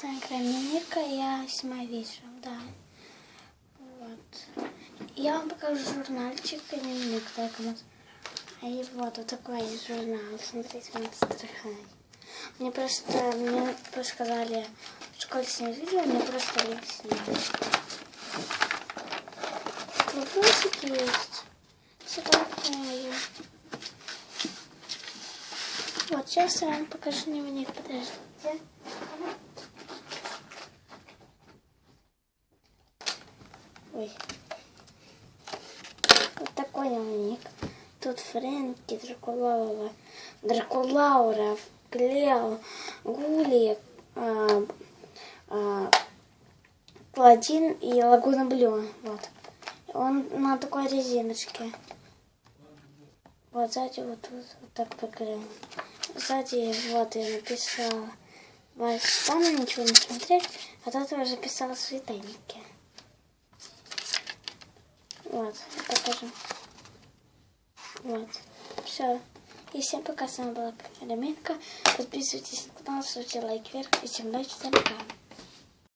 Кремника я сама вижу, да. Вот. Я вам покажу журнальчик так вот. А и вот, вот такой журнал. Смотрите, он страхай. Мне просто, мне сказали, в школе снять видео, мне просто объяснили. Вопросики есть. Все такое. Вот, сейчас я вам покажу дневник, подождите. Ой. Вот такой дневник. Тут Фрэнки, Дракулаура, Дракулаура, Клео, Гули, а, а, Паладин и Лагуна Блю. Вот. Он на такой резиночке. Вот сзади вот, вот, вот так покрыл. Сзади вот я написала. Вас там ничего не смотреть, а тут я уже писала свои тайники. Вот, я покажу. Вот. Все. И всем пока, с вами была Элементка. Подписывайтесь на канал, ставьте лайк вверх. И всем удачи, всем пока.